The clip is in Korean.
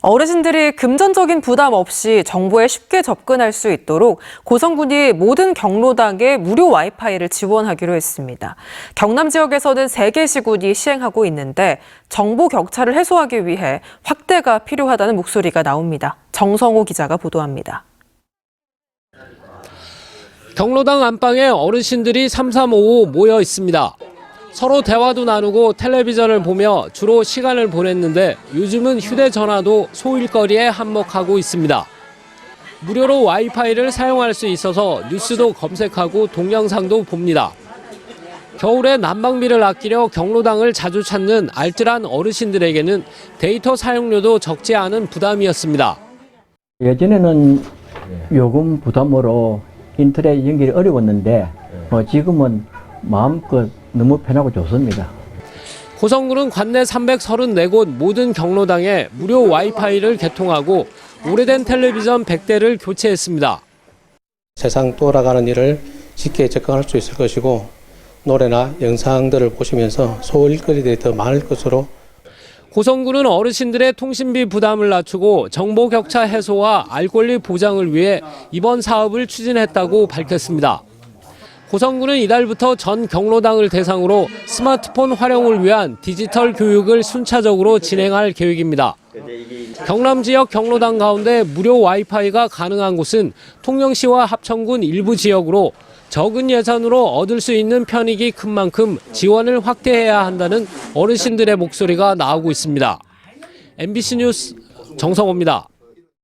어르신들이 금전적인 부담 없이 정보에 쉽게 접근할 수 있도록 고성군이 모든 경로당에 무료 와이파이를 지원하기로 했습니다. 경남 지역에서는 3개 시군이 시행하고 있는데 정보 격차를 해소하기 위해 확대가 필요하다는 목소리가 나옵니다. 정성호 기자가 보도합니다. 경로당 안방에 어르신들이 삼삼오오 모여 있습니다. 서로 대화도 나누고 텔레비전을 보며 주로 시간을 보냈는데 요즘은 휴대전화도 소일거리에 한몫하고 있습니다. 무료로 와이파이를 사용할 수 있어서 뉴스도 검색하고 동영상도 봅니다. 겨울에 난방비를 아끼려 경로당을 자주 찾는 알뜰한 어르신들에게는 데이터 사용료도 적지 않은 부담이었습니다. 예전에는 요금 부담으로 인터넷 연결이 어려웠는데 어, 지금은 마음껏 너무 편하고 좋습니다. 고성군은 관내 334곳 모든 경로당에 무료 와이파이를 개통하고 오래된 텔레비전 100대를 교체했습니다. 세상 돌아가는 일을 쉽게 접근할 수 있을 것이고 노래나 영상들을 보시면서 소일거리들이 더 많을 것으로 고성군은 어르신들의 통신비 부담을 낮추고 정보 격차 해소와 알 권리 보장을 위해 이번 사업을 추진했다고 밝혔습니다. 고성군은 이달부터 전 경로당을 대상으로 스마트폰 활용을 위한 디지털 교육을 순차적으로 진행할 계획입니다. 경남 지역 경로당 가운데 무료 와이파이가 가능한 곳은 통영시와 합천군 일부 지역으로 적은 예산으로 얻을 수 있는 편익이 큰 만큼 지원을 확대해야 한다는 어르신들의 목소리가 나오고 있습니다. MBC 뉴스 정성호입니다.